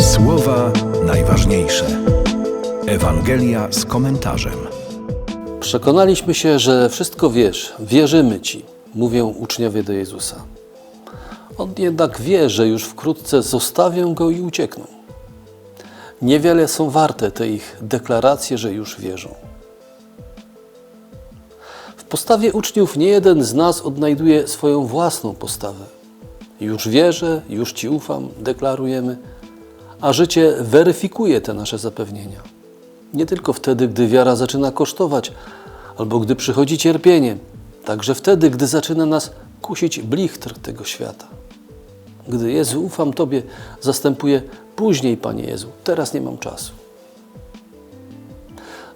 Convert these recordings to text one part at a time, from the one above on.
Słowa najważniejsze. Ewangelia z komentarzem. Przekonaliśmy się, że wszystko wiesz, wierzymy Ci, mówią uczniowie do Jezusa. On jednak wie, że już wkrótce zostawią go i uciekną. Niewiele są warte te ich deklaracje, że już wierzą. W postawie uczniów nie jeden z nas odnajduje swoją własną postawę. Już wierzę, już Ci ufam, deklarujemy, a życie weryfikuje te nasze zapewnienia. Nie tylko wtedy, gdy wiara zaczyna kosztować, albo gdy przychodzi cierpienie, także wtedy, gdy zaczyna nas kusić blichtr tego świata. Gdy Jezu, ufam Tobie, zastępuje później, Panie Jezu, teraz nie mam czasu.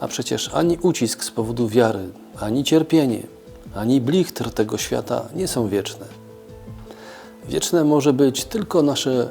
A przecież ani ucisk z powodu wiary, ani cierpienie, ani blichtr tego świata nie są wieczne. Wieczne może być tylko nasze